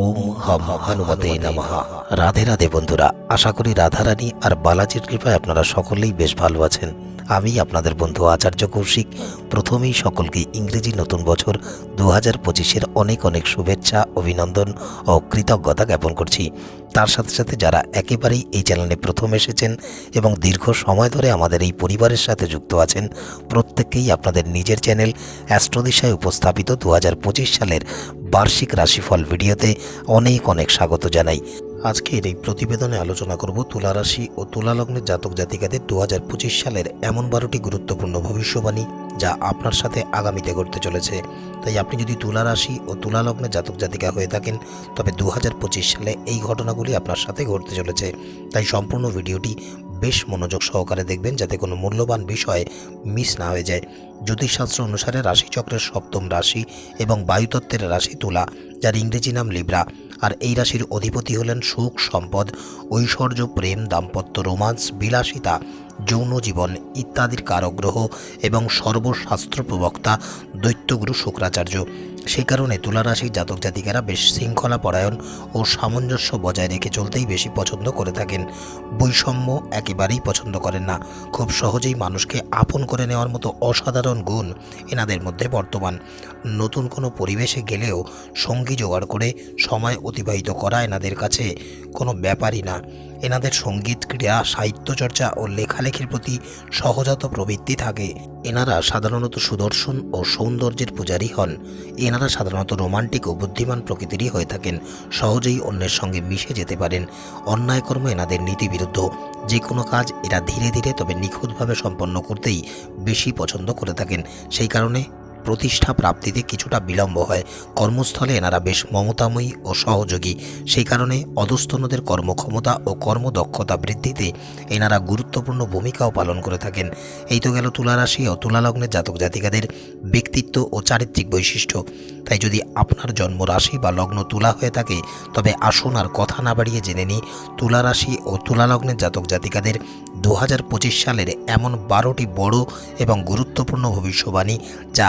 ওম হম হনুমতে নমহা রাধে রাধে বন্ধুরা, আশা করি রাধারানী আর বালাজির কৃপায় আপনারা সকলেই বেশ ভালো আছেন। আমি আপনাদের বন্ধু আচার্য কৌশিক, প্রথমেই সকলকে ইংরেজি নতুন বছর দু হাজার পঁচিশের অনেক অনেক শুভেচ্ছা, অভিনন্দন ও কৃতজ্ঞতা জ্ঞাপন করছি। তার সাথে সাথে যারা একেবারেই এই চ্যানেলে প্রথম এসেছেন এবং দীর্ঘ সময় ধরে আমাদের এই পরিবারের সাথে যুক্ত আছেন, প্রত্যেককেই আপনাদের নিজের চ্যানেল অ্যাস্ট্রোদিশায় উপস্থাপিত দু হাজার পঁচিশ সালের বার্ষিক রাশিফল ভিডিওতে অনেক অনেক স্বাগত জানাই। আজকের এই প্রতিবেদনে আলোচনা করব তুলা রাশি ও তুলা লগ্নের জাতক জাতিকাদের দু হাজার পঁচিশ সালের এমন বারোটি গুরুত্বপূর্ণ ভবিষ্যবাণী যা আপনার সাথে আগামীতে ঘটতে চলেছে। তাই আপনি যদি তুলা রাশি ও তুলা লগ্নের জাতক জাতিকা হয়ে থাকেন, তবে দু হাজার পঁচিশ সালে এই ঘটনাগুলি আপনার সাথে ঘটতে চলেছে। তাই সম্পূর্ণ ভিডিওটি বেশ মনোযোগ সহকারে দেখবেন যাতে কোনো মূল্যবান বিষয় মিস না হয়ে যায়। জ্যোতিষশাস্ত্র অনুসারে রাশিচক্রের সপ্তম রাশি এবং বায়ুতত্ত্বের রাশি তুলা, যার ইংরেজি নাম লিব্রা। আর এই রাশির অধিপতি হলেন সুখ, সম্পদ, ঐশ্বর্য, প্রেম, দাম্পত্য, রোমান্স, বিলাসিতা, যৌন জীবন ইত্যাদির কারগ্রহ এবং সর্বশাস্ত্র প্রবক্তা, দৈত্যগুরু শুক্রাচার্য। সেই কারণে তুলারাশির জাতক জাতিকারা বেশ শৃঙ্খলা পরায়ণ ও সামঞ্জস্য বজায় রেখে চলতেই বেশি পছন্দ করে থাকেন। বৈষম্য একেবারেই পছন্দ করেন না। খুব সহজেই মানুষকে আপন করে নেওয়ার মতো অসাধারণ গুণ এনাদের মধ্যে বর্তমান। নতুন কোনো পরিবেশে গেলেও সঙ্গী জোগাড় করে সময় অতিবাহিত করা এনাদের কাছে কোনো ব্যাপারই না। এনাদের সংগীত, ক্রীড়া সাহিত্যচর্চা ও লেখালেখির প্রতি সহজাত প্রবৃত্তি থাকে। এনারা সাধারণত সুদর্শন ও সৌন্দর্যের পূজারী হন। এনারা সাধারণত রোমান্টিক ও বুদ্ধিমান প্রকৃতিরই হয়ে থাকেন। সহজেই অন্যের সঙ্গে মিশে যেতে পারেন। অন্যায় কর্ম এনাদের নীতিবিরুদ্ধ। যে কোনো কাজ এরা ধীরে ধীরে তবে নিখুঁতভাবে সম্পন্ন করতেই বেশি পছন্দ করে থাকেন। সেই কারণে প্রতিষ্ঠা প্রাপ্তিতে কিছুটা বিলম্ব হয়। কর্মস্থলে এনারা বেশ মমতাময়ী ও সহযোগী। সেই কারণে অধস্তনদের কর্মক্ষমতা ও কর্মদক্ষতা বৃদ্ধিতে এনারা গুরুত্বপূর্ণ ভূমিকাও পালন করে থাকেন। এই তো গেল তুলারাশি ও তুলালগ্নের জাতক জাতিকাদের ব্যক্তিত্ব ও চারিত্রিক বৈশিষ্ট্য। তাই যদি আপনার জন্ম রাশি বা লগ্ন তুলা হয়ে থাকে, তবে আসুন আর কথা না বাড়িয়ে জেনে নিই তুলা রাশি ও তুলালগ্নের জাতক জাতিকাদের দু হাজার পঁচিশ সালের এমন বারোটি বড় এবং গুরুত্বপূর্ণ ভবিষ্যবাণী যা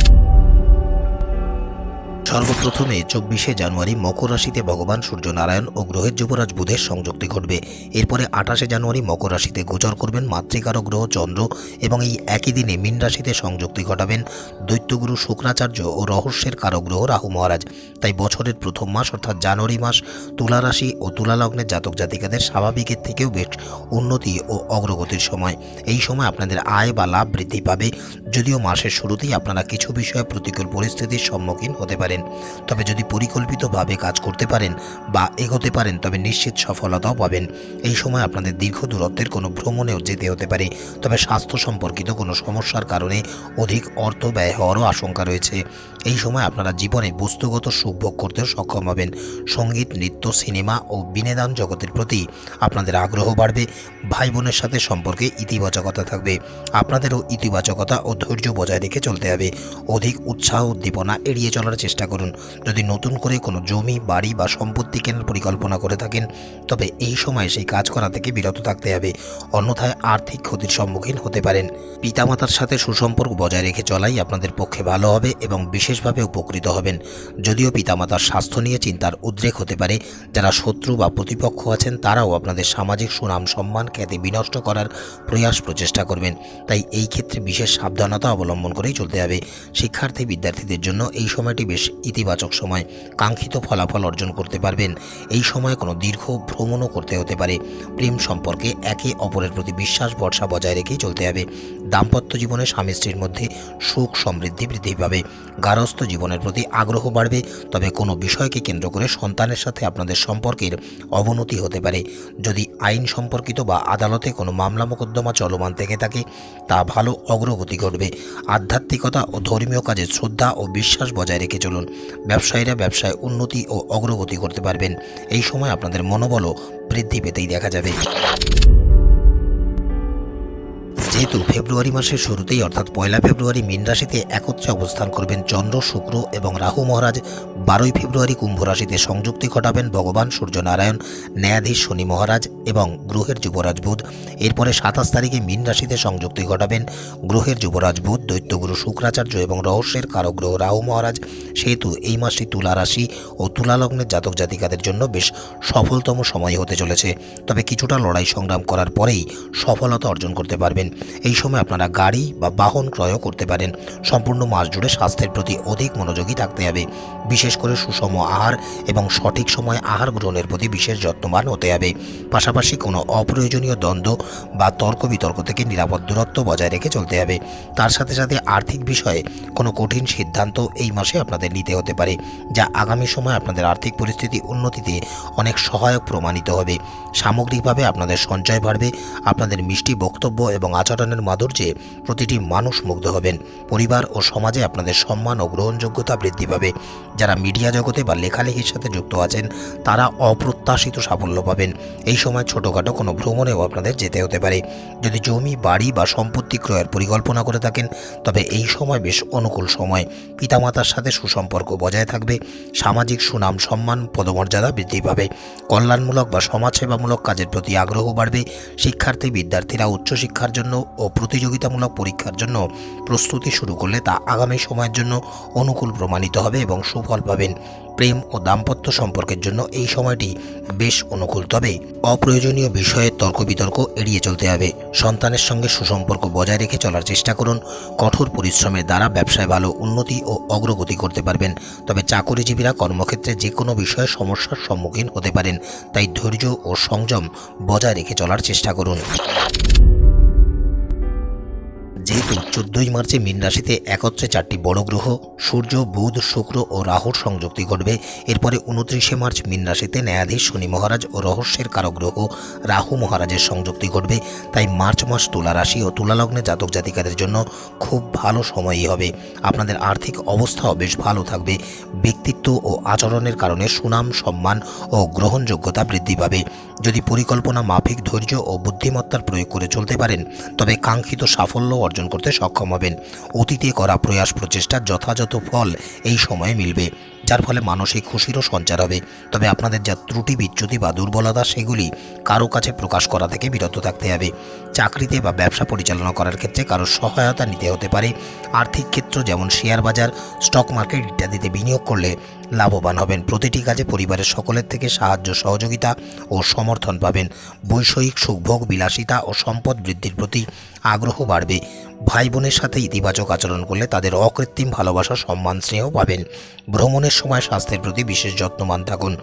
সর্বপ্রথমে চব্বিশে জানুয়ারি মকর রাশিতে ভগবান সূর্যনারায়ণ ও গ্রহের যুবরাজ বুধের সংযুক্তি ঘটবে। এরপরে আঠাশে জানুয়ারি মকর রাশিতে গোচর করবেন মাতৃকারক গ্রহ চন্দ্র এবং এই একই দিনে মীন রাশিতে সংযুক্তি ঘটাবেন দৈত্যগুরু শুক্রাচার্য ও রহস্যের কারক গ্রহ রাহু মহারাজ। তাই বছরের প্রথম মাস অর্থাৎ জানুয়ারি মাস তুলা রাশি ও তুলা লগ্নের জাতক জাতিকাদের স্বাভাবিকের থেকেও বেশ উন্নতি ও অগ্রগতির সময়। এই সময় আপনাদের আয় বা লাভ বৃদ্ধি পাবে। যদিও মাসের শুরুতেই আপনারা কিছু বিষয়ে প্রতিকূল পরিস্থিতির সম্মুখীন হতে পারেন। তবে যদি পরিকল্পিতভাবে কাজ করতে পারেন বা এগোতে পারেন, তবে নিশ্চিত সফলতাও পাবেন। এই সময় আপনাদের দীর্ঘ দূরত্বের কোনো ভ্রমণেও যেতে হতে পারে। তবে স্বাস্থ্য সম্পর্কিত কোনো সমস্যার কারণে অধিক অর্থ ব্যয় হওয়ারও আশঙ্কা রয়েছে। এই সময় আপনারা জীবনে বস্তুগত সুখ ভোগ করতেও সক্ষম হবেন। সংগীত, নৃত্য, সিনেমা ও বিনোদন জগতের প্রতি আপনাদের আগ্রহ বাড়বে। ভাই বোনের সাথে সম্পর্কে ইতিবাচকতা থাকবে। আপনাদেরও ইতিবাচকতা ও ধৈর্য বজায় রেখে চলতে হবে। অধিক উৎসাহ উদ্দীপনা এড়িয়ে চলার চেষ্টা করুন। যদি নতুন করে কোনো জমি, বাড়ি বা সম্পত্তি কেনার পরিকল্পনা করে থাকেন, তবে এই সময় সেই কাজ করা থেকে বিরত থাকতে হবে। অন্যথায় আর্থিক ক্ষতির সম্মুখীন হতে পারেন। পিতামাতার সাথে সুসম্পর্ক বজায় রেখে চলাই আপনাদের পক্ষে ভালো হবে এবং বিশেষভাবে উপকৃত হবেন। যদিও পিতামাতার স্বাস্থ্য নিয়ে চিন্তার উদ্রেক হতে পারে, যারা শত্রু বা প্রতিপক্ষ আছেন, তারাও আপনাদের সামাজিক সুনাম, সম্মান, খ্যাতি বিনষ্ট করার প্রয়াস প্রচেষ্টা করবেন। তাই এই ক্ষেত্রে বিশেষ সাবধানতা অবলম্বন করেই চলতে হবে। শিক্ষার্থী, বিদ্যার্থীদের জন্য এই সময়টি বেশ ইতিবাচক সময় কাঙ্ক্ষিত ফলাফল অর্জন করতে পারবেন। এই সময় কোনো দীর্ঘ ভ্রমণও করতে হতে পারে। প্রেম সম্পর্কে একে অপরের প্রতি বিশ্বাস ভরসা বজায় রেখেই চলতে হবে। দাম্পত্য জীবনে স্বামী স্ত্রীর মধ্যে সুখ সমৃদ্ধি বৃদ্ধি পাবে। গারস্থ জীবনের প্রতি আগ্রহ বাড়বে। তবে কোনো বিষয়কে কেন্দ্র করে সন্তানের সাথে আপনাদের সম্পর্কের অবনতি হতে পারে। যদি আইন সম্পর্কিত বা আদালতে কোনো মামলা মোকদ্দমা চলমান থেকে থাকে, তা ভালো অগ্রগতি ঘটবে। আধ্যাত্মিকতা ও ধর্মীয় কাজে শ্রদ্ধা ও বিশ্বাস বজায় রেখে চলুন। ব্যবসায়ীরা ব্যবসায় উন্নতি ও অগ্রগতি করতে পারবেন। এই সময় আপনাদের মনোবলও বৃদ্ধি পেতেই দেখা যাবে। যেহেতু ফেব্রুয়ারি মাসের শুরুতেই, অর্থাৎ পয়লা ফেব্রুয়ারি মীন রাশিতে একত্রে অবস্থান করবেন চন্দ্র, শুক্র এবং রাহু মহারাজ। বারোই ফেব্রুয়ারি কুম্ভ রাশিতে সংযুক্তি ঘটাবেন ভগবান সূর্যনারায়ণ, ন্যায়াধীশ শনি মহারাজ এবং গ্রহের যুবরাজ বুধ। এরপরে সাতাশ তারিখে মীন রাশিতে সংযুক্তি ঘটাবেন গ্রহের যুবরাজ বুধ, দৈত্যগুরু শুক্রাচার্য এবং রহস্যের কারক গ্রহ রাহু মহারাজ। সেহেতু এই মাসটি তুলা রাশি ও তুলা লগ্নের জাতক জাতিকাদের জন্য বেশ সফলতম সময় হতে চলেছে। তবে কিছুটা লড়াই সংগ্রাম করার পরেই সফলতা অর্জন করতে পারবেন। এই সময় আপনারা গাড়ি বা বাহন ক্রয়ও করতে পারেন। সম্পূর্ণ মাস জুড়ে স্বাস্থ্যের প্রতি অধিক মনোযোগী থাকতে হবে। বিশেষ করে সুষম আহার এবং সঠিক সময়ে আহার গ্রহণের প্রতি বিশেষ যত্নবান হতে হবে। পাশাপাশি কোনো অপ্রয়োজনীয় দ্বন্দ্ব বা তর্ক বিতর্ক থেকে নিরাপদ দূরত্ব বজায় রেখে চলতে হবে। তার সাথে সাথে আর্থিক বিষয়ে কোনো কঠিন সিদ্ধান্ত এই মাসে আপনাদের নিতে হতে পারে, যা আগামী সময় আপনাদের আর্থিক পরিস্থিতি উন্নতিতে অনেক সহায়ক প্রমাণিত হবে। সামগ্রিকভাবে আপনাদের সঞ্চয় বাড়বে, আপনাদের মিষ্টি বক্তব্য এবং আচরণের মাধুর্যে প্রতিটি মানুষ মুগ্ধ হবেন। পরিবার ও সমাজে আপনাদের সম্মান ও গ্রহণযোগ্যতা বৃদ্ধি পাবে। যারা মিডিয়া জগতে বা লেখালেখির সাথে যুক্ত আছেন, তারা অপ্রত্যাশিত সাফল্য পাবেন। এই সময় ছোটোখাটো কোনো ভ্রমণেও আপনাদের যেতে হতে পারে। যদি জমি, বাড়ি বা সম্পত্তি ক্রয়ের পরিকল্পনা করে থাকেন, তবে এই সময় বেশ অনুকূল সময়। পিতামাতার সাথে সুসম্পর্ক বজায় থাকবে। সামাজিক সুনাম, সম্মান, পদমর্যাদা বৃদ্ধি পাবে। কল্যাণমূলক বা সমাজসেবামূলক কাজের প্রতি আগ্রহ বাড়বে। শিক্ষার্থী, বিদ্যার্থীরা উচ্চশিক্ষার জন্য ও প্রতিযোগিতামূলক পরীক্ষার জন্য প্রস্তুতি শুরু করলে তা আগামী সময়ের জন্য অনুকূল প্রমাণিত হবে এবং সুফল পাবেন। প্রেম ও দাম্পত্য সম্পর্কের জন্য এই সময়টি বেশ অনুকূল, তবে অপ্রয়োজনীয় বিষয়ে তর্ক বিতর্ক এড়িয়ে চলতে হবে। সন্তানের সঙ্গে সুসম্পর্ক বজায় রেখে চলার চেষ্টা করুন। কঠোর পরিশ্রমের দ্বারা ব্যবসায় ভালো উন্নতি ও অগ্রগতি করতে পারবেন। তবে চাকরিজীবীরা কর্মক্ষেত্রে যে কোনো বিষয়ে সমস্যার সম্মুখীন হতে পারেন। তাই ধৈর্য ও সংযম বজায় রেখে চলার চেষ্টা করুন। যেহেতু চোদ্দই মার্চে মীন রাশিতে একত্রে চারটি বড় গ্রহ, সূর্য, বুধ, শুক্র ও রাহুর সংযুক্তি ঘটবে। এরপরে উনত্রিশে মার্চ মীন রাশিতে ন্যায়াধীশ শনি মহারাজ ও রহস্যের কারক গ্রহ রাহু মহারাজের সংযুক্তি ঘটবে। তাই মার্চ মাস তুলা রাশি ও তুলা লগ্নে জাতক জাতিকাদের জন্য খুব ভালো সময়ই হবে। আপনাদের আর্থিক অবস্থাও বেশ ভালো থাকবে। ব্যক্তিত্ব ও আচরণের কারণে সুনাম, সম্মান ও গ্রহণযোগ্যতা বৃদ্ধি পাবে। যদি পরিকল্পনা, মাফিক ধৈর্য ও বুদ্ধিমত্তার প্রয়োগ করে চলতে পারেন, তবে কাঙ্ক্ষিত সাফল্য অর্জন করতে সক্ষম হবেন। অতীতে করা প্রয়াস প্রচেষ্টার যথাযথ ফল এই সময়ে মিলবে। যার ফলে মানসিক খুশিরও সঞ্চার হবে। তবে আপনাদের যা ত্রুটি, বিচ্যুতি বা দুর্বলতা, সেগুলি কারও কাছে প্রকাশ করা থেকে বিরত থাকতে হবে। চাকরিতে বা ব্যবসা পরিচালনা করার ক্ষেত্রে কারও সহায়তা নিতে হতে পারে। আর্থিক ক্ষেত্র যেমন শেয়ার বাজার, স্টক মার্কেট ইত্যাদিতে বিনিয়োগ করলে লাভবান হবেন। প্রতিটি কাজে পরিবারের সকলের থেকে সাহায্য, সহযোগিতা ও সমর্থন পাবেন। বৈষয়িক সুখভোগ বিলাসিতা ও সম্পদ বৃদ্ধির প্রতি আগ্রহ বাড়বে। ভাই বোনের সাথে ইতিবাচক আচরণ করলে তাদের অকৃত্রিম ভালোবাসা, সম্মান, স্নেহ পাবেন। ভ্রমণের সময় স্বাস্থ্যের প্রতি বিশেষ যত্নবান থাকুন।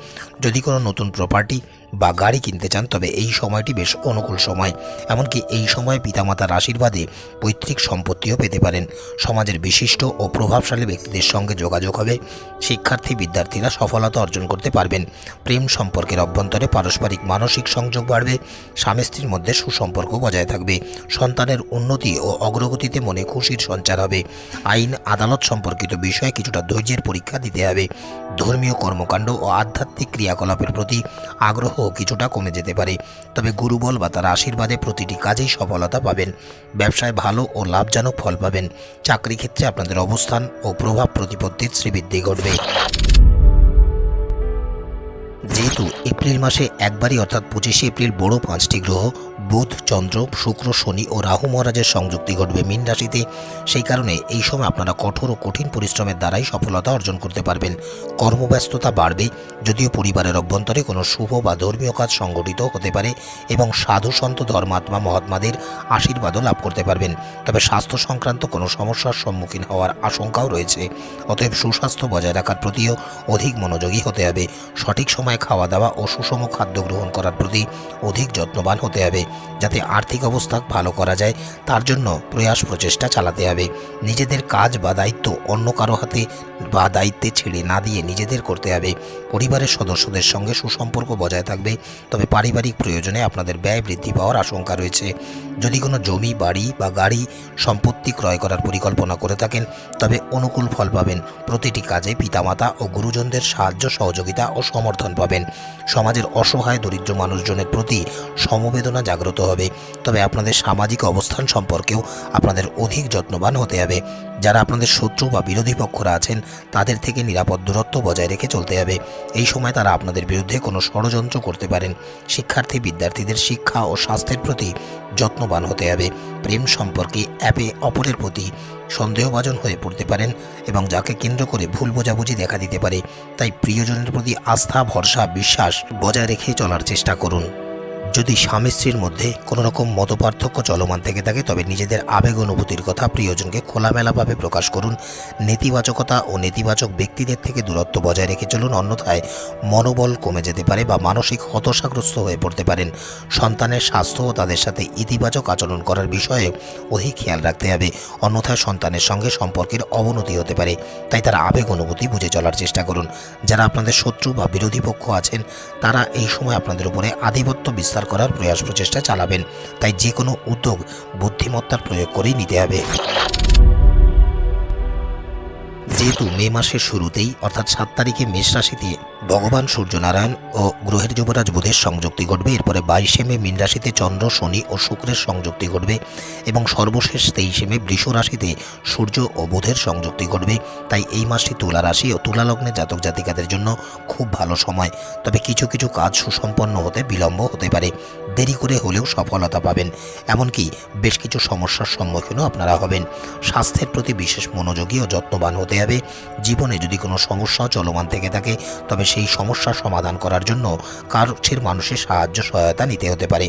যদি কোনো নতুন প্রপার্টি বা গাড়ি কিনতে চান, তবে এই সময়টি বেশ অনুকূল সময়। এমনকি এই সময় পিতামাতার আশীর্বাদে পৈতৃক সম্পত্তিও পেতে পারেন। সমাজের বিশিষ্ট ও প্রভাবশালী ব্যক্তিদের সঙ্গে যোগাযোগ হবে। শিক্ষার্থী, বিদ্যার্থীরা সফলতা অর্জন করতে পারবেন। প্রেম সম্পর্কের অভ্যন্তরে পারস্পরিক মানসিক সংযোগ বাড়বে। স্বামী স্ত্রীর মধ্যে সুসম্পর্ক বজায় থাকবে। সন্তানের উন্নতি ও অগ্রগতিতে মনে খুশির সঞ্চার হবে। আইন, আদালত সম্পর্কিত বিষয়ে কিছুটা ধৈর্যের পরীক্ষা দিতে হবে। ধর্মীয় কর্মকাণ্ড ও আধ্যাত্মিক ক্রিয়াকলাপের প্রতি আগ্রহ কিছুটা কমে যেতে পারে। তবে গুরুবল বা তার আশীর্বাদে প্রতিটি কাজেই সফলতা পাবেন। ব্যবসায় ভালো ও লাভজনক ফল পাবেন। চাকরি ক্ষেত্রে আপনাদের অবস্থান ও প্রভাব প্রতিপত্তির শ্রীবৃদ্ধি ঘটবে। যেহেতু এপ্রিল মাসে একবারই অর্থাৎ পঁচিশে এপ্রিল বড় পাঁচটি গ্রহ বুধ, চন্দ্র, শুক্র, শনি ও রাহু মহারাজের সংযুক্তি ঘটবে মীন রাশিতে। সেই কারণে এই সময় আপনারা কঠোর ও কঠিন পরিশ্রমের দ্বারাই সফলতা অর্জন করতে পারবেন। কর্মব্যস্ততা বাড়বে, যদিও পরিবারের অভ্যন্তরে কোনো শুভ বা ধর্মীয় কাজ সংগঠিত হতে পারে এবং সাধু সন্ত, ধর্মাত্মা, মহাত্মাদের আশীর্বাদও লাভ করতে পারবেন। তবে স্বাস্থ্য সংক্রান্ত কোনো সমস্যার সম্মুখীন হওয়ার আশঙ্কাও রয়েছে। অতএব সুস্বাস্থ্য বজায় রাখার প্রতিও অধিক মনোযোগী হতে হবে। সঠিক সময়ে খাওয়া দাওয়া ও সুষম খাদ্য গ্রহণ করার প্রতি অধিক যত্নবান হতে হবে। যাতে আর্থিক অবস্থা ভালো করা যায়, তার জন্য প্রয়াস প্রচেষ্টা চালাতে হবে। নিজেদের কাজ বা দায়িত্ব অন্য কারও হাতে বা দায়িত্বে ছেড়ে না দিয়ে নিজেদের করতে হবে। পরিবারের সদস্যদের সঙ্গে সুসম্পর্ক বজায় থাকবে, তবে পারিবারিক প্রয়োজনে আপনাদের ব্যয় বৃদ্ধি পাওয়ার আশঙ্কা রয়েছে। যদি কোনো জমি, বাড়ি বা গাড়ি সম্পত্তি ক্রয় করার পরিকল্পনা করে থাকেন, তবে অনুকূল ফল পাবেন। প্রতিটি কাজে পিতামাতা ও গুরুজনদের সাহায্য, সহযোগিতা ও সমর্থন পাবেন। সমাজের অসহায়, দরিদ্র মানুষজনের প্রতি সমবেদনা জাগ্রত হবে। তবে আপনাদের সামাজিক অবস্থান সম্পর্কেও আপনাদের অধিক যত্নবান হতে হবে। যারা আপনাদের শত্রু বা বিরোধী পক্ষরা আছেন, তাদের থেকে নিরাপদ দূরত্ব বজায় রেখে চলতে হবে। এই সময় তারা আপনাদের বিরুদ্ধে কোনো ষড়যন্ত্র করতে পারেন। শিক্ষার্থী, বিদ্যার্থীদের শিক্ষা ও স্বাস্থ্যের প্রতি যত্নবান হতে হবে। প্রেম সম্পর্কে অ্যাপে অপরের প্রতি সন্দেহভাজন হয়ে পড়তে পারেন এবং যাকে কেন্দ্র করে ভুল বোঝাবুঝি দেখা দিতে পারে। তাই প্রিয়জনের প্রতি আস্থা, ভরসা, বিশ্বাস বজায় রেখে চলার চেষ্টা করুন। যদি স্বামী স্ত্রীর মধ্যে কোনো রকম মতপার্থক্য চলমান থেকে থাকে, তবে নিজেদের আবেগ অনুভূতির কথা প্রিয়জনকে খোলামেলাভাবে প্রকাশ করুন। নেতিবাচকতা ও নেতিবাচক ব্যক্তিদের থেকে দূরত্ব বজায় রেখে চলুন, অন্যথায় মনোবল কমে যেতে পারে বা মানসিক হতাশাগ্রস্ত হয়ে পড়তে পারেন। সন্তানের স্বাস্থ্য ও তাদের সাথে ইতিবাচক আচরণ করার বিষয়ে অধিক খেয়াল রাখতে হবে। অন্যথায় সন্তানের সঙ্গে সম্পর্কের অবনতি হতে পারে, তাই তার আবেগ অনুভূতি বুঝে চলার চেষ্টা করুন। যারা আপনাদের শত্রু বা বিরোধী পক্ষ আছেন, তারা এই সময় আপনাদের উপরে আধিপত্য বিস্তার করার প্রয়াস প্রচেষ্টা চালাবেন। তাই যে কোনো উদ্যোগ বুদ্ধিমত্তার প্রয়োগ করেই নিতে হবে। যেহেতু মে মাসের শুরুতেই, অর্থাৎ সাত তারিখে মেষ রাশিতে ভগবান সূর্যনারায়ণ ও গ্রহের যুবরাজ বুধের সংযুক্তি ঘটবে। এরপরে বাইশে মে মীন রাশিতে চন্দ্র, শনি ও শুক্রের সংযুক্তি ঘটবে এবং সর্বশেষ তেইশে মে বৃষ রাশিতে সূর্য ও বুধের সংযুক্তি ঘটবে। তাই এই মাসটি তুলা রাশি ও তুলা লগ্নের জাতক জাতিকাদের জন্য খুব ভালো সময়। তবে কিছু কিছু কাজ সুসম্পন্ন হতে বিলম্ব হতে পারে। দেরি করে হলেও সফলতা পাবেন। এমনকি বেশ কিছু সমস্যার সম্মুখীনও আপনারা হবেন। স্বাস্থ্যের প্রতি বিশেষ মনোযোগী ও যত্নবান হতে হবে। জীবনে যদি কোনো সমস্যা চলমান থেকে থাকে, তবে সেই সমস্যার সমাধান করার জন্য কাছের মানুষের সাহায্য সহায়তা নিতে হতে পারে।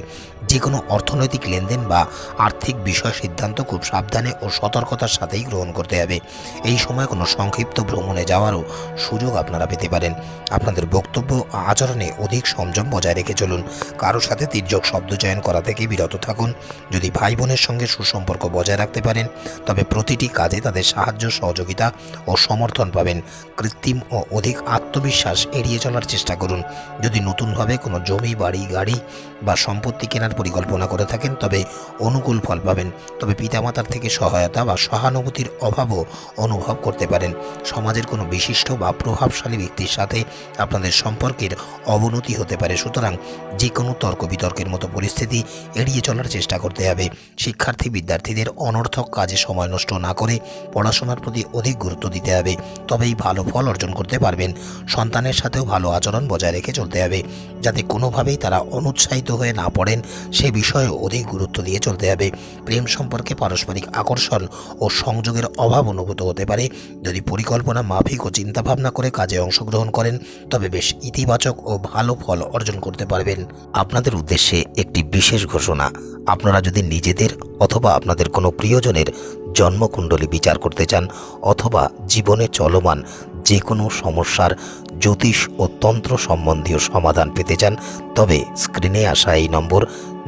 যে কোনো অর্থনৈতিক লেনদেন বা আর্থিক বিষয় সিদ্ধান্ত খুব সাবধানে ও সতর্কতার সাথেই গ্রহণ করতে হবে। এই সময় কোনো সংক্ষিপ্ত ভ্রমণে যাওয়ারও সুযোগ আপনারা পেতে পারেন। আপনাদের বক্তব্য, আচরণে অধিক সংযম বজায় রেখে চলুন। কারোর সাথে তির্যক শব্দ চয়ন করা থেকে বিরত থাকুন। যদি ভাই বোনের সঙ্গে সুসম্পর্ক বজায় রাখতে পারেন, তবে প্রতিটি কাজে তাদের সাহায্য, সহযোগিতা ও সমর্থন পাবেন। কৃত্রিম ও অধিক আত্মবিশ্বাস এড়িয়ে চলার চেষ্টা করুন। যদি নতুনভাবে কোনো জমি, বাড়ি, গাড়ি বা সম্পত্তি কেনার পরিকল্পনা করে থাকেন, তবে অনুকূল ফল পাবেন। তবে পিতামাতার থেকে সহায়তা বা সহানুভূতির অভাবও অনুভব করতে পারেন। সমাজের কোনো বিশিষ্ট বা প্রভাবশালী ব্যক্তির সাথে আপনাদের সম্পর্কের অবনতি হতে পারে। সুতরাং যে কোনো তর্ক বিতর্কের মতো পরিস্থিতি এড়িয়ে চলার চেষ্টা করতে হবে। শিক্ষার্থী, বিদ্যার্থীদের অনর্থক কাজে সময় নষ্ট না করে পড়াশোনার প্রতি অধিক গুরুত্ব দিতে হবে। তবেই ভালো ফল অর্জন করতে পারবেন। সন্তানের সাথেও ভালো আচরণ বজায় রেখে চলতে হবে, যাতে কোনোভাবেই তারা অনুৎসাহিত হয়ে না পড়েন। সে বিষয়ে অধিক গুরুত্ব দিয়ে চলতে হবে। প্রেম সম্পর্কে পারস্পরিক আকর্ষণ ও সংযোগের অভাব অনুভূত হতে পারে। যদি পরিকল্পনা, মাফিক ও চিন্তাভাবনা করে কাজে অংশগ্রহণ করেন, তবে বেশ ইতিবাচক ও ভালো ফল অর্জন করতে পারবেন। আপনাদের উদ্দেশ্যে একটি বিশেষ ঘোষণা, আপনারা যদি নিজেদের অথবা আপনাদের কোনো প্রিয়জনের জন্মকুণ্ডলী বিচার করতে চান অথবা জীবনে চলমান যে কোনো সমস্যার জ্যোতিষ ও তন্ত্র সম্বন্ধীয় সমাধান পেতে চান, তবে স্ক্রিনে আসা এই নম্বর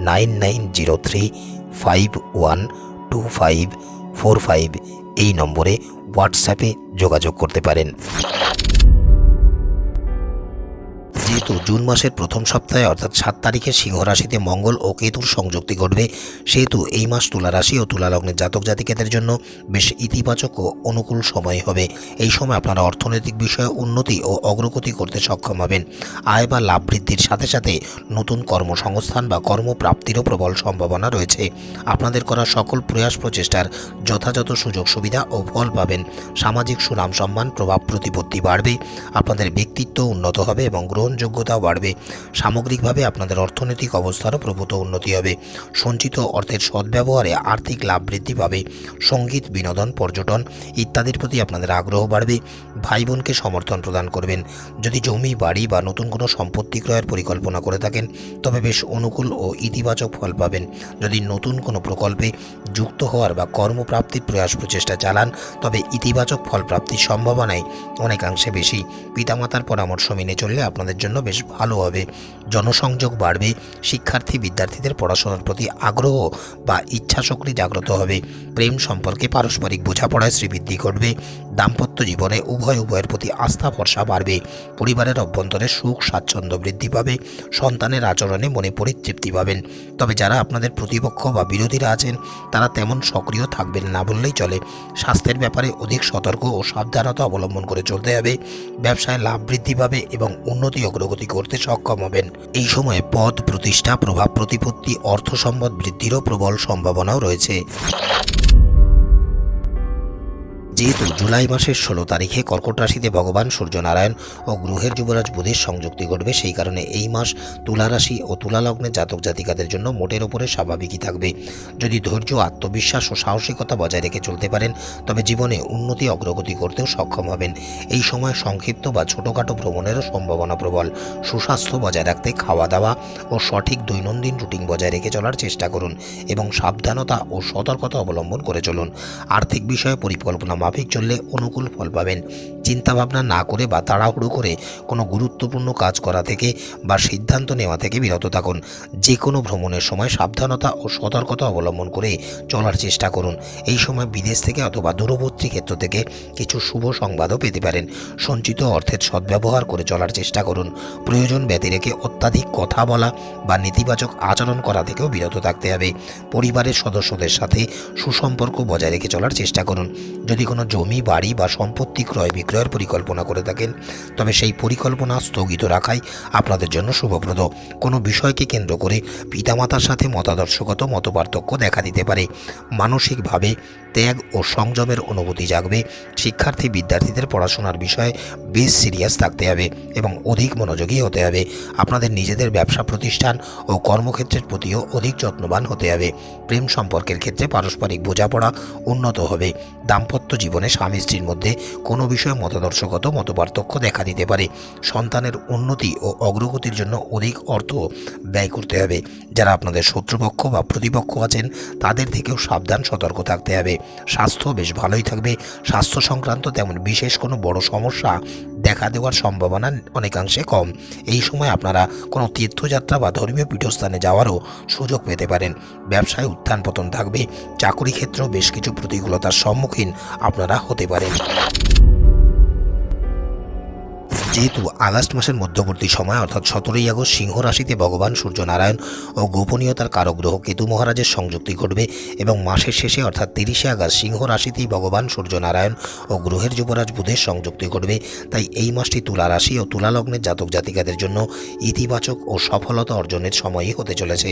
nine nine zero three five one two five four five এই নম্বরে হোয়াটসঅ্যাপে যোগাযোগ করতে পারেন। যেহেতু জুন মাসের প্রথম সপ্তাহে, অর্থাৎ সাত তারিখে সিংহ রাশিতে মঙ্গল ও কেতুর সংযুক্তি ঘটবে। সেহেতু এই মাস তুলা রাশি ও তুলা লগ্নের জাতক জাতিকাদের জন্য বেশ ইতিবাচক ও অনুকূল সময় হবে। এই সময় আপনারা অর্থনৈতিক বিষয়ে উন্নতি ও অগ্রগতি করতে সক্ষম হবেন। আয় বা লাভ বৃদ্ধির সাথে সাথে নতুন কর্মসংস্থান বা কর্মপ্রাপ্তিরও প্রবল সম্ভাবনা রয়েছে। আপনাদের করা সকল প্রয়াস প্রচেষ্টার যথাযথ সুযোগ সুবিধা ও ফল পাবেন। সামাজিক সুনাম সম্মান, প্রভাব প্রতিপত্তি বাড়বে। আপনাদের ব্যক্তিত্ব উন্নত হবে এবং গ্রহণযোগ্যতাও বাড়বে। সামগ্রিকভাবে আপনাদের অর্থনৈতিক অবস্থারও প্রভূত উন্নতি হবে। সঞ্চিত অর্থের সদ্ব্যবহারে আর্থিক লাভ বৃদ্ধি পাবে। সংগীত, বিনোদন, পর্যটন ইত্যাদির প্রতি আপনাদের আগ্রহ বাড়বে। ভাই বোনকে সমর্থন প্রদান করবেন। যদি জমি, বাড়ি বা নতুন কোনো সম্পত্তি ক্রয়ের পরিকল্পনা করে থাকেন, তবে বেশ অনুকূল ও ইতিবাচক ফল পাবেন। যদি নতুন কোনো প্রকল্পে যুক্ত হওয়ার বা কর্মপ্রাপ্তির প্রয়াস প্রচেষ্টা চালান, তবে ইতিবাচক ফল প্রাপ্তির সম্ভাবনাই অনেকাংশে বেশি। পিতামাতার পরামর্শ মেনে চললে আপনাদের জন্য বেশ ভালো হবে। জনসংযোগ বাড়বে, শিক্ষার্থী বিদ্যার্থীদের পড়াশোনার প্রতি আগ্রহ বা ইচ্ছাশক্তি জাগ্রত হবে। প্রেম সম্পর্কে পারস্পরিক বোঝাপড়ায় শ্রীবৃদ্ধি ঘটবে। দাম্পত্য জীবনে উভয় উভয়ের প্রতি আস্থা, ভরসা বাড়বে। পরিবারের অভ্যন্তরে সুখ, স্বাচ্ছন্দ্য বৃদ্ধি পাবে। সন্তানের আচরণে মনে পরিতৃপ্তি পাবেন। তবে যারা আপনাদের প্রতিপক্ষ বা বিরোধীরা আছেন, তারা তেমন সক্রিয় থাকবেন না বললেই চলে। স্বাস্থ্যের ব্যাপারে অধিক সতর্ক ও সাবধানতা অবলম্বন করে চলতে হবে। ব্যবসায় লাভ বৃদ্ধি পাবে এবং উন্নতি অগ্রগতি করতে সক্ষম হবেন। এই সময়ে পদ প্রতিষ্ঠা, প্রভাব প্রতিপত্তি অর্থ সম্পদ বৃদ্ধিরও প্রবল সম্ভাবনাও রয়েছে। যেহেতু জুলাই মাসের ষোলো তারিখে কর্কট রাশিতে ভগবান সূর্যনারায়ণ ও গ্রহের যুবরাজ বুধের সংযুক্তি ঘটবে। সেই কারণে এই মাস তুলা রাশি ও তুলা লগ্নের জাতক জাতিকাদের জন্য মোটের ওপরে স্বাভাবিকই থাকবে। যদি ধৈর্য, আত্মবিশ্বাস ও সাহসিকতা বজায় রেখে চলতে পারেন, তবে জীবনে উন্নতি, অগ্রগতি করতেও সক্ষম হবেন। এই সময় সংক্ষিপ্ত বা ছোটোখাটো ভ্রমণেরও সম্ভাবনা প্রবল। সুস্বাস্থ্য বজায় রাখতে খাওয়া দাওয়া ও সঠিক দৈনন্দিন রুটিন বজায় রেখে চলার চেষ্টা করুন এবং সাবধানতা ও সতর্কতা অবলম্বন করে চলুন। আর্থিক বিষয়ে পরিকল্পনা মাফিক চললে অনুকূল ফল পাবেন। চিন্তাভাবনা না করে বা তাড়াহুড়ো করে কোনো গুরুত্বপূর্ণ কাজ করা থেকে বা সিদ্ধান্ত নেওয়া থেকে বিরত থাকুন। যে কোনো ভ্রমণের সময় সাবধানতা ও সতর্কতা অবলম্বন করে চলার চেষ্টা করুন। এই সময় বিদেশ থেকে অথবা দূরবর্তী ক্ষেত্র থেকে কিছু শুভ সংবাদও পেতে পারেন। সঞ্চিত অর্থের সদ্ব্যবহার করে চলার চেষ্টা করুন। প্রয়োজন ব্যতি রেখে অত্যাধিক কথা বলা বা নেতিবাচক আচরণ করা থেকেও বিরত থাকতে হবে। পরিবারের সদস্যদের সাথে সুসম্পর্ক বজায় রেখে চলার চেষ্টা করুন। যদি কোনো জমি, বাড়ি বা সম্পত্তি ক্রয় বিক্রয়ের পরিকল্পনা করে থাকেন। তবে সেই পরিকল্পনা স্থগিত রাখাই আপনাদের জন্য শুভপ্রদ। কোনো বিষয়কে কেন্দ্র করে পিতামাতার সাথে মতাদর্শগত মতপার্থক্য দেখা দিতে পারে। মানসিকভাবে ত্যাগ ও সংযমের অনুভূতি জাগবে। শিক্ষার্থী বিদ্যার্থীদের পড়াশোনার বিষয়ে বেশ সিরিয়াস থাকতে হবে এবং অধিক মনোযোগী হতে হবে। আপনাদের নিজেদের ব্যবসা প্রতিষ্ঠান ও কর্মক্ষেত্রের প্রতিও অধিক যত্নবান হতে হবে। প্রেম সম্পর্কের ক্ষেত্রে পারস্পরিক বোঝাপড়া উন্নত হবে। দাম্পত্য জীবনে স্বামী স্ত্রীর মধ্যে কোনো বিষয়ে মতাদর্শগত মতপার্থক্য দেখা দিতে পারে। সন্তানের উন্নতি ও অগ্রগতির জন্য অধিক অর্থ ব্যয় করতে হবে। যারা আপনাদের শত্রুপক্ষ বা প্রতিপক্ষ আছেন, তাদের থেকেও সাবধান, সতর্ক থাকতে হবে। স্বাস্থ্য বেশ ভালোই থাকবে। স্বাস্থ্য সংক্রান্ত তেমন বিশেষ কোনো বড় সমস্যা দেখা দেওয়ার সম্ভাবনা অনেকাংশে কম। এই সময় আপনারা কোনো তীর্থযাত্রা বা ধর্মীয় পীঠস্থানে যাওয়ারও সুযোগ পেতে পারেন। ব্যবসায় উত্থান পতন থাকবে। চাকরি ক্ষেত্রেও বেশ কিছু প্রতিকূলতার সম্মুখীন আপনারা হতে পারেন। যেহেতু আগস্ট মাসের মধ্যবর্তী সময়, অর্থাৎ সতেরোই আগস্ট সিংহ রাশিতে ভগবান সূর্যনারায়ণ ও গোপনীয়তার কারক গ্রহ কেতু মহারাজের সংযুক্তি ঘটবে এবং মাসের শেষে, অর্থাৎ তিরিশে আগস্ট সিংহ রাশিতেই ভগবান সূর্যনারায়ণ ও গ্রহের যুবরাজ বুধের সংযুক্তি ঘটবে। তাই এই মাসটি তুলা রাশি ও তুলা লগ্নের জাতক জাতিকাদের জন্য ইতিবাচক ও সফলতা অর্জনের সময়ই হতে চলেছে।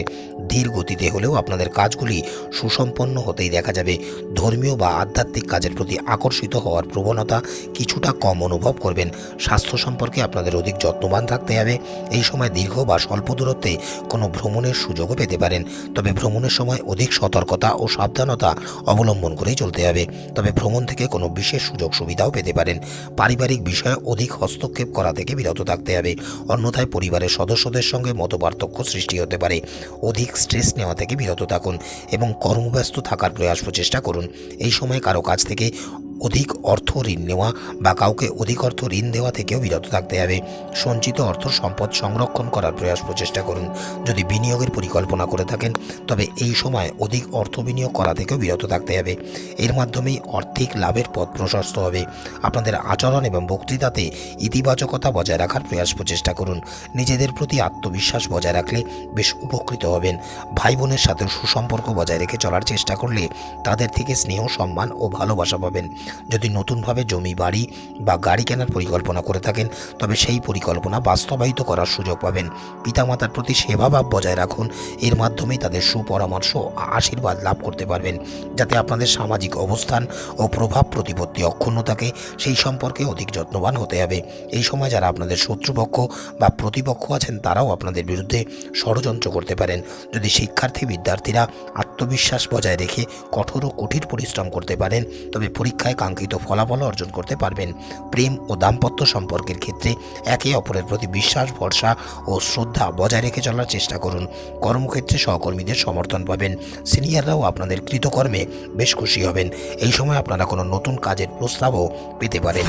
ধীর গতিতে হলেও আপনাদের কাজগুলি সুসম্পন্ন হতেই দেখা যাবে। ধর্মীয় বা আধ্যাত্মিক কাজের প্রতি আকর্ষিত হওয়ার প্রবণতা কিছুটা কম অনুভব করবেন। স্বাস্থ্য সম্পর্কে আপনাদের অধিক যত্নবান থাকতে হবে। এই সময় দীর্ঘ বা স্বল্প দূরত্বে কোনো ভ্রমণের সুযোগও পেতে পারেন। তবে ভ্রমণের সময় অধিক সতর্কতা ও সাবধানতা অবলম্বন করেই চলতে হবে। তবে ভ্রমণ থেকে কোনো বিশেষ সুযোগ সুবিধাও পেতে পারেন। পারিবারিক বিষয়ে অধিক হস্তক্ষেপ করা থেকে বিরত থাকতে হবে। অন্যথায় পরিবারের সদস্যদের সঙ্গে মতপার্থক্য সৃষ্টি হতে পারে। অধিক স্ট্রেস নেওয়া থেকে বিরত থাকুন এবং কর্মব্যস্ত থাকার প্রয়াস প্রচেষ্টা করুন। এই সময় কারও কাছ থেকে অধিক অর্থ ঋণ নেওয়া বা কাউকে অধিক অর্থ ঋণ দেওয়া থেকেও বিরত থাকতে হবে। সঞ্চিত অর্থ সম্পদ সংরক্ষণ করার প্রয়াস প্রচেষ্টা করুন। যদি বিনিয়োগের পরিকল্পনা করে থাকেন, তবে এই সময় অধিক অর্থ বিনিয়োগ করা থেকেও বিরত থাকতে হবে। এর মাধ্যমেই আর্থিক লাভের পথ প্রশস্ত হবে। আপনাদের আচরণ এবং বক্তৃতাতে ইতিবাচকতা বজায় রাখার প্রয়াস প্রচেষ্টা করুন। নিজেদের প্রতি আত্মবিশ্বাস বজায় রাখলে বেশ উপকৃত হবেন। ভাই বোনের সাথে সুসম্পর্ক বজায় রেখে চলার চেষ্টা করলে তাদের থেকে স্নেহ, সম্মান ও ভালোবাসা পাবেন। যদি নতুনভাবে জমি, বাড়ি বা গাড়ি কেনার পরিকল্পনা করে থাকেন, তবে সেই পরিকল্পনা বাস্তবায়িত করার সুযোগ পাবেন। পিতামাতার প্রতি সেবাভাব বজায় রাখুন। এর মাধ্যমেই তাদের সুপরামর্শ, আশীর্বাদ লাভ করতে পারবেন। যাতে আপনাদের সামাজিক অবস্থান ও প্রভাব প্রতিপত্তি অক্ষুণ্ণ থাকে, সেই সম্পর্কে অধিক যত্নবান হতে হবে। এই সময় যারা আপনাদের শত্রুপক্ষ বা প্রতিপক্ষ আছেন, তারাও আপনাদের বিরুদ্ধে ষড়যন্ত্র করতে পারেন। যদি শিক্ষার্থী বিদ্যার্থীরা আত্মবিশ্বাস বজায় রেখে কঠোর ও কঠিন পরিশ্রম করতে পারেন, তবে পরীক্ষায় কাঙ্ক্ষিত ফলাফল অর্জন করতে পারবেন। প্রেম ও দাম্পত্য সম্পর্কের ক্ষেত্রে একে অপরের প্রতি বিশ্বাস, ভরসা ও শ্রদ্ধা বজায় রেখে চলার চেষ্টা করুন। কর্মক্ষেত্রে সহকর্মীদের সমর্থন পাবেন। সিনিয়ররাও আপনাদের কৃতকর্মে বেশ খুশি হবেন। এই সময় আপনারা কোনো নতুন কাজের প্রস্তাবও পেতে পারেন।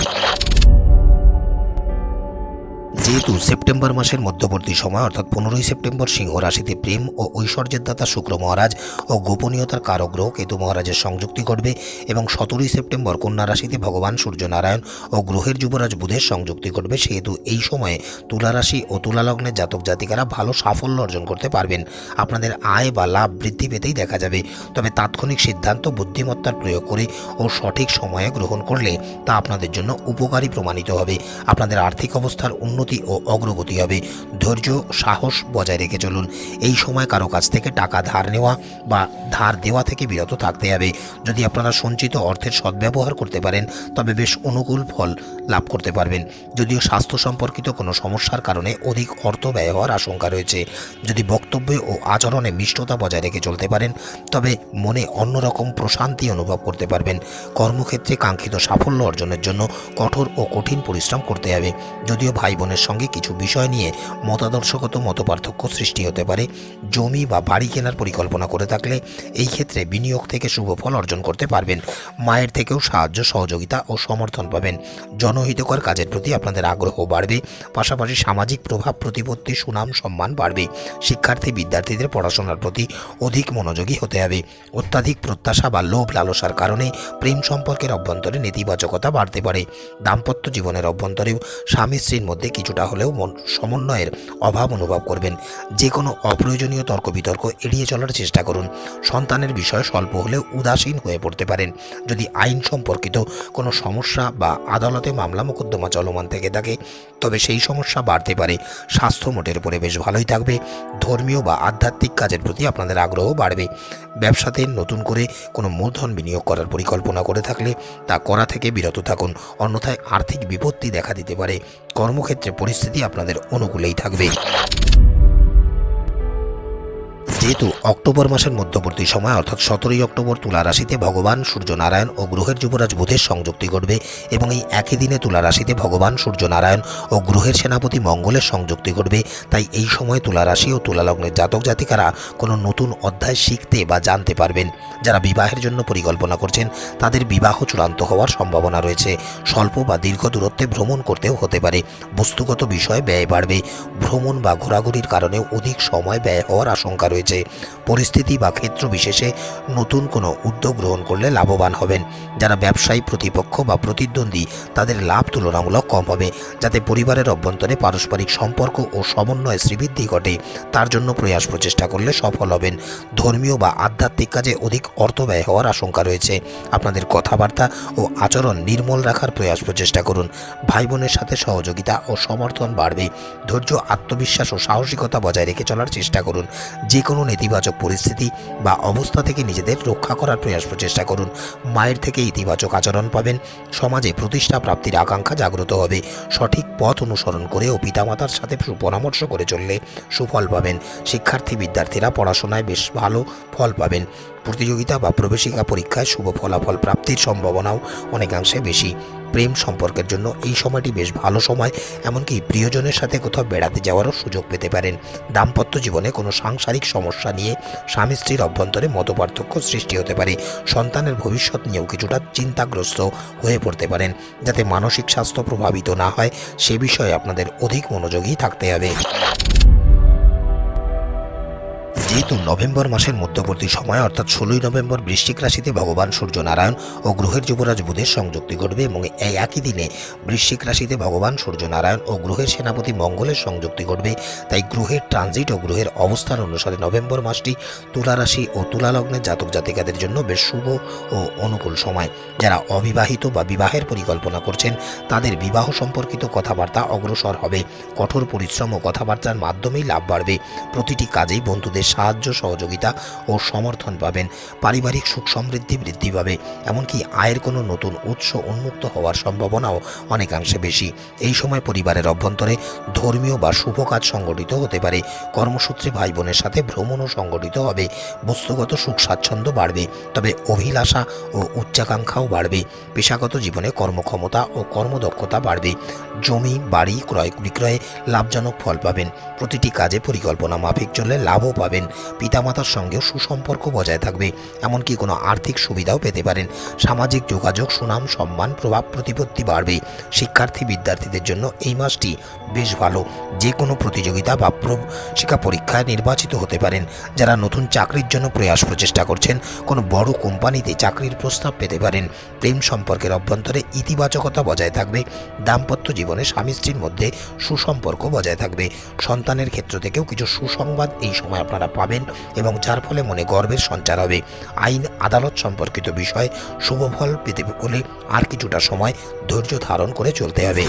যেহেতু সেপ্টেম্বর মাসের মধ্যবর্তী সময়, অর্থাৎ পনেরোই সেপ্টেম্বর সিংহ রাশিতে প্রেম ও ঐশ্বর্যের দাতা শুক্র মহারাজ ও গোপনীয়তার কারক গ্রহ কেতু মহারাজের সংযুক্তি ঘটবে এবং সতেরোই সেপ্টেম্বর কন্যা রাশিতে ভগবান সূর্যনারায়ণ ও গ্রহের যুবরাজ বুধের সংযুক্তি ঘটবে। সেহেতু এই সময়ে তুলা রাশি ও তুলা লগ্নের জাতক জাতিকারা ভালো সাফল্য অর্জন করতে পারবেন। আপনাদের আয় বা লাভ বৃদ্ধি পেতেই দেখা যাবে। তবে তাৎক্ষণিক সিদ্ধান্ত, বুদ্ধিমত্তার প্রয়োগ করে ও সঠিক সময়ে গ্রহণ করলে তা আপনাদের জন্য উপকারী প্রমাণিত হবে। আপনাদের আর্থিক অবস্থার উন্নতি ও অগ্রগতি হবে। ধৈর্য, সাহস বজায় রেখে চলুন। এই সময় কারও কাছ থেকে টাকা ধার নেওয়া বা ধার দেওয়া থেকে বিরত থাকতে হবে। যদি আপনারা সঞ্চিত অর্থের সদ্ব্যবহার করতে পারেন, তবে বেশ অনুকূল ফল লাভ করতে পারবেন। যদিও স্বাস্থ্য সম্পর্কিত কোনো সমস্যার কারণে অধিক অর্থ ব্যয় হওয়ার আশঙ্কা রয়েছে। যদি বক্তব্যে ও আচরণে মিষ্টতা বজায় রেখে চলতে পারেন, তবে মনে অন্যরকম প্রশান্তি অনুভব করতে পারবেন। কর্মক্ষেত্রে কাঙ্ক্ষিত সাফল্য অর্জনের জন্য কঠোর ও কঠিন পরিশ্রম করতে হবে। যদিও ভাই বোনের সঙ্গে কিছু বিষয় নিয়ে মতাদর্শগত মতপার্থক্য সৃষ্টি হতে পারে। জমি বা বাড়ি কেনার পরিকল্পনা করে থাকলে এই ক্ষেত্রে বিনিয়োগ থেকে শুভ ফল অর্জন করতে পারবেন। মায়ের থেকেও সাহায্য, সহযোগিতা ও সমর্থন পাবেন। জনহিতকর কাজের প্রতি আপনাদের আগ্রহ বাড়বে। পাশাপাশি সামাজিক প্রভাব, প্রতিপত্তি, সুনাম, সম্মান বাড়বে। শিক্ষার্থী, বিদ্যার্থীদের পড়াশোনার প্রতি অধিক মনোযোগী হতে হবে। অত্যাধিক প্রত্যাশা বা লোভ লালসার কারণে প্রেম সম্পর্কের অভ্যন্তরে নেতিবাচকতা বাড়তে পারে। দাম্পত্য জীবনের অভ্যন্তরেও স্বামী স্ত্রীর মধ্যে কিছুটা হলেও মন সমন্বয়ের অভাব অনুভব করবেন। যে কোনো অপ্রয়োজনীয় তর্ক বিতর্ক এড়িয়ে চলার চেষ্টা করুন। সন্তানের বিষয়ে স্বল্প হলেও উদাসীন হয়ে পড়তে পারেন। যদি আইন সম্পর্কিত কোনো সমস্যা বা আদালতে মামলা মোকদ্দমা চলমান থেকে থাকে, তবে সেই সমস্যা বাড়তে পারে। স্বাস্থ্য মোটের উপরে বেশ ভালোই থাকবে। ধর্মীয় বা আধ্যাত্মিক কাজের প্রতি আপনাদের আগ্রহ বাড়বে। ব্যবসাতে নতুন করে কোনো মূলধন বিনিয়োগ করার পরিকল্পনা করে থাকলে তা করা থেকে বিরত থাকুন। অন্যথায় আর্থিক বিপত্তি দেখা দিতে পারে। কর্মক্ষেত্রে পরিস্থিতি আপনাদের অনুকূলেই থাকবে। যেহেতু অক্টোবর মাসের মধ্যবর্তী সময়, অর্থাৎ সতেরোই অক্টোবর তুলা রাশিতে ভগবান সূর্যনারায়ণ ও গ্রহের যুবরাজ বুধের সংযুক্তি ঘটবে এবং এই একই দিনে তুলা রাশিতে ভগবান সূর্যনারায়ণ ও গ্রহের সেনাপতি মঙ্গলের সংযুক্তি ঘটবে। তাই এই সময় তুলা রাশি ও তুলা লগ্নের জাতক জাতিকারা কোনো নতুন অধ্যায় শিখতে বা জানতে পারবেন। যারা বিবাহের জন্য পরিকল্পনা করছেন, তাদের বিবাহ চূড়ান্ত হওয়ার সম্ভাবনা রয়েছে। স্বল্প বা দীর্ঘ দূরত্বে ভ্রমণ করতেও হতে পারে। বস্তুগত বিষয়ে ব্যয় বাড়বে। ভ্রমণ বা ঘোরাঘুরির কারণেও অধিক সময় ব্যয় হওয়ার আশঙ্কা রয়েছে। পরিস্থিতি বা ক্ষেত্র বিশেষে নতুন কোনো উদ্যোগ গ্রহণ করলে লাভবান হবেন। যারা ব্যবসায়ী, প্রতিপক্ষ বা প্রতিদ্বন্দ্বী, তাদের লাভ তুলনামূলক কম হবে, যাতে পরিবারের অভ্যন্তরে পারস্পরিক সম্পর্ক ও সমন্বয় শ্রীবৃদ্ধি ঘটে। তার জন্য প্রয়াস প্রচেষ্টা করলে সফল হবেন। ধর্মীয় বা আধ্যাত্মিক কাজে অধিক অর্থ ব্যয় হওয়ার আশঙ্কা রয়েছে। আপনাদের কথাবার্তা ও আচরণ নির্মল রাখার প্রয়াস প্রচেষ্টা করুন। ভাই বোনের সাথে সহযোগিতা ও সমর্থন বাড়বে। ধৈর্য, আত্মবিশ্বাস ও সাহসিকতা বজায় রেখে চলার চেষ্টা করুন। যে কোনো নেতিবাচক পরিস্থিতি বা অবস্থা থেকে নিজেদের রক্ষা করার প্রয়াস প্রচেষ্টা করুন। মায়ের থেকে ইতিবাচক আচরণ পাবেন। সমাজে প্রতিষ্ঠা প্রাপ্তির আকাঙ্ক্ষা জাগ্রত হবে। সঠিক পথ অনুসরণ করে ও পিতামাতার সাথে সুপরামর্শ করে চললে সুফল পাবেন। শিক্ষার্থী বিদ্যার্থীরা পড়াশোনায় বেশ ভালো ফল পাবেন। প্রতিযোগিতা বা প্রবেশিকা পরীক্ষায় শুভ ফলাফল প্রাপ্তির সম্ভাবনাও অনেকাংশে বেশি। প্রেম সম্পর্কের জন্য এই সময়টি বেশ ভালো সময়, এমনকি প্রিয়জনের সাথে কোথাও বেড়াতে যাওয়ারও সুযোগ পেতে পারেন। দাম্পত্য জীবনে কোনো সাংসারিক সমস্যা নিয়ে স্বামী স্ত্রীর অভ্যন্তরে মতপার্থক্য সৃষ্টি হতে পারে। সন্তানের ভবিষ্যৎ নিয়েও কিছুটা চিন্তাগ্রস্ত হয়ে পড়তে পারেন, যাতে মানসিক স্বাস্থ্য প্রভাবিত না হয়। সে বিষয়ে আপনাদের অধিক মনোযোগী থাকতে হবে। যেহেতু নভেম্বর মাসের মধ্যবর্তী সময়, অর্থাৎ ষোলোই নভেম্বর বৃশ্চিক রাশিতে ভগবান সূর্যনারায়ণ ও গ্রহের যুবরাজ বুধের সংযুক্তি ঘটবে এবং এই একই দিনে বৃশ্চিক রাশিতে ভগবান সূর্যনারায়ণ ও গ্রহের সেনাপতি মঙ্গলের সংযুক্তি ঘটবে। তাই গ্রহের ট্রানজিট ও গ্রহের অবস্থান অনুসারে নভেম্বর মাসটি তুলা রাশি ও তুলা লগ্নের জাতক জাতিকাদের জন্য বেশ শুভ ও অনুকূল সময়। যারা অবিবাহিত বা বিবাহের পরিকল্পনা করছেন, তাদের বিবাহ সম্পর্কিত কথাবার্তা অগ্রসর হবে। কঠোর পরিশ্রম ও কথাবার্তার মাধ্যমেই লাভ বাড়বে। প্রতিটি কাজেই বন্ধুদের সাহায্য, সহযোগিতা ও সমর্থন পাবেন। পারিবারিক সুখ সমৃদ্ধি বৃদ্ধি পাবে। এমনকি আয়ের কোনো নতুন উৎস উন্মুক্ত হওয়ার সম্ভাবনাও অনেকাংশে বেশি। এই সময় পরিবারের অভ্যন্তরে ধর্মীয় বা শুভ কাজ সংগঠিত হতে পারে। কর্মসূত্রে ভাই বোনের সাথে ভ্রমণও সংগঠিত হবে। বস্তুগত সুখ স্বাচ্ছন্দ্য বাড়বে। তবে অভিলাষা ও উচ্চাকাঙ্ক্ষাও বাড়বে। পেশাগত জীবনে কর্মক্ষমতা ও কর্মদক্ষতা বাড়বে। জমি, বাড়ি ক্রয় বিক্রয়ে লাভজনক ফল পাবেন। প্রতিটি কাজে পরিকল্পনা মাফিক চললে লাভও পাবেন। পিতামাতার সঙ্গেও সুসম্পর্ক বজায় থাকবে। এমনকি কোনো আর্থিক সুবিধাও পেতে পারেন। সামাজিক যোগাযোগ, সুনাম, সম্মান, প্রভাব, প্রতিপত্তি বাড়বে। শিক্ষার্থী বিদ্যার্থীদের জন্য এই মাসটি বেশ ভালো। যে কোনো প্রতিযোগিতা বা শিক্ষা পরীক্ষায় নির্বাচিত হতে পারেন। যারা নতুন চাকরির জন্য প্রয়াস প্রচেষ্টা করছেন, কোনো বড় কোম্পানিতে চাকরির প্রস্তাব পেতে পারেন। প্রেম সম্পর্কের অভ্যন্তরে ইতিবাচকতা বজায় থাকবে। দাম্পত্য জীবনে স্বামী স্ত্রীর মধ্যে সুসম্পর্ক বজায় থাকবে। সন্তানের ক্ষেত্র থেকেও কিছু সুসংবাদ এই সময় আপনারা পাবেন এবং যার ফলে মনে গর্বের সঞ্চার হবে। আইন, আদালত সম্পর্কিত বিষয়ে, শুভ ফল পেতে বলে আর কিছুটা সময় ধৈর্য ধারণ করে চলতে হবে।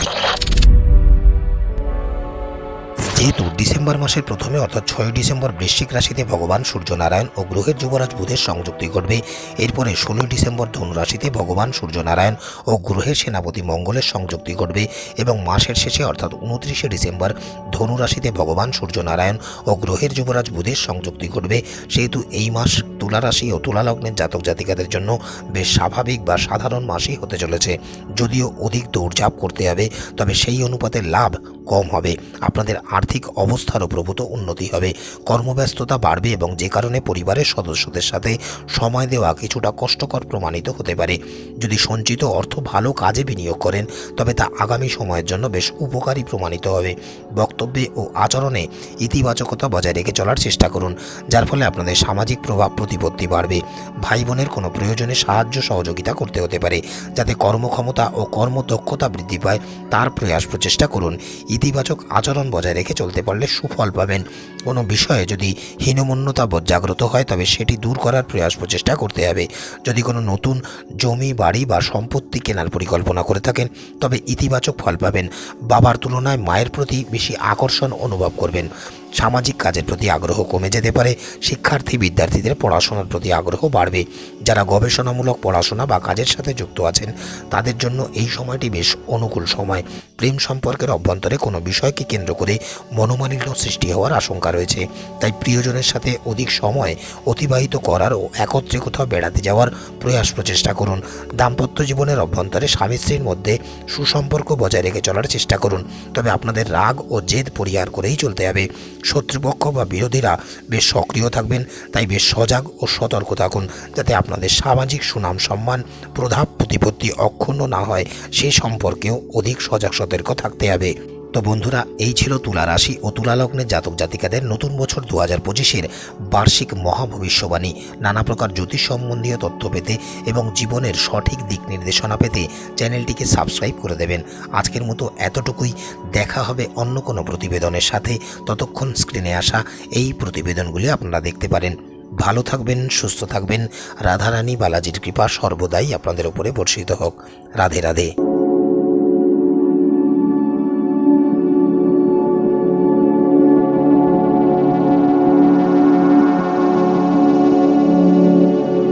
যেহেতু ডিসেম্বর মাসের প্রথমে অর্থাৎ ছয় ডিসেম্বর বৃশ্চিক রাশিতে ভগবান সূর্যনারায়ণ ও গ্রহের যুবরাজ বুধের সংযুক্তি ঘটবে। এরপরে ষোলোই ডিসেম্বর ধনুরাশিতে ভগবান সূর্যনারায়ণ ও গ্রহের সেনাপতি মঙ্গলের সংযুক্তি ঘটবে এবং মাসের শেষে অর্থাৎ উনত্রিশে ডিসেম্বর ধনুরাশিতে ভগবান সূর্যনারায়ণ ও গ্রহের যুবরাজ বুধের সংযুক্তি ঘটবে। সেহেতু এই মাস তুলা রাশি ও তুলা লগ্নের জাতক জাতিকাদের জন্য বেশ স্বাভাবিক বা সাধারণ মাসই হতে চলেছে। যদিও অধিক দৌড়ঝাঁপ করতে হবে, তবে সেই অনুপাতে লাভ কম হবে। আপনাদের আর্থিক অবস্থারও প্রভূত উন্নতি হবে। কর্মব্যস্ততা বাড়বে এবং যে কারণে পরিবারের সদস্যদের সাথে সময় দেওয়া কিছুটা কষ্টকর প্রমাণিত হতে পারে। যদি সঞ্চিত অর্থ ভালো কাজে বিনিয়োগ করেন, তবে তা আগামী সময়ের জন্য বেশ উপকারী প্রমাণিত হবে। বক্তব্যে ও আচরণে ইতিবাচকতা বজায় রেখে চলার চেষ্টা করুন, যার ফলে আপনাদের সামাজিক প্রভাব প্রতিপত্তি বাড়বে। ভাই বোনের কোনো প্রয়োজনে সাহায্য সহযোগিতা করতে হতে পারে, যাতে কর্মক্ষমতা ও কর্মদক্ষতা বৃদ্ধি পায়। তার প্রয়াস প্রচেষ্টা করুন। ইতিবাচক আচরণ বজায় রেখে চলতে পারলে সুফল পাবেন। কোনো বিষয়ে যদি হীনমন্যতা বোধ জাগ্রত হয়, তবে সেটি দূর করার প্রয়াস প্রচেষ্টা করতে হবে। যদি কোনো নতুন জমি, বাড়ি বা সম্পত্তি কেনার পরিকল্পনা করে থাকেন, তবে ইতিবাচক ফল পাবেন। বাবার তুলনায় মায়ের প্রতি বেশি আকর্ষণ অনুভব করবেন। সামাজিক কাজের প্রতি আগ্রহ কমে যেতে পারে, শিক্ষার্থী বিদ্যার্থীদের পড়াশোনার প্রতি আগ্রহ বাড়বে। যারা গবেষণামূলক পড়াশোনা বা কাজের সাথে যুক্ত আছেন, তাদের জন্য এই সময়টি বেশ অনুকূল সময়। প্রেম সম্পর্কের অভ্যন্তরে কোনো বিষয়কে কেন্দ্র করে মনোমালিন্য সৃষ্টি হওয়ার আশঙ্কা রয়েছে। তাই প্রিয়জনের সাথে অধিক সময় অতিবাহিত করার ও একত্রে কোথাও বেড়াতে যাওয়ার প্রয়াস প্রচেষ্টা করুন। দাম্পত্য জীবনের অভ্যন্তরে স্বামী স্ত্রীর মধ্যে সুসম্পর্ক বজায় রেখে চলার চেষ্টা করুন। তবে আপনাদের রাগ ও জেদ পরিহার করেই চলতে হবে। শত্রুপক্ষ বা বিরোধীরা বেশ সক্রিয় থাকবেন, তাই বেশ সজাগ ও সতর্ক থাকুন, যাতে আপনাদের সামাজিক সুনাম সম্মান প্রধাপ প্রতিপত্তি অক্ষুণ্ণ না হয় সে সম্পর্কেও অধিক সজাগ সতর্ক থাকতে হবে। তো বন্ধুরা, এই ছিল তুলা রাশি ও তুলা লগ্নের জাতক জাতিকাদের নতুন বছর দু হাজার পঁচিশের বার্ষিক মহাভবিষ্যবাণী। নানা প্রকার জ্যোতিষ সম্বন্ধীয় তথ্য পেতে এবং জীবনের সঠিক দিক নির্দেশনা পেতে চ্যানেলটিকে সাবস্ক্রাইব করে দেবেন। আজকের মতো এতটুকুই। দেখা হবে অন্য কোনো প্রতিবেদনের সাথে। ততক্ষণ স্ক্রিনে আসা এই প্রতিবেদনগুলি আপনারা দেখতে পারেন। ভালো থাকবেন, সুস্থ থাকবেন। রাধারানী বালাজির কৃপা সর্বদাই আপনাদের উপরে বর্ষিত হোক। রাধে রাধে।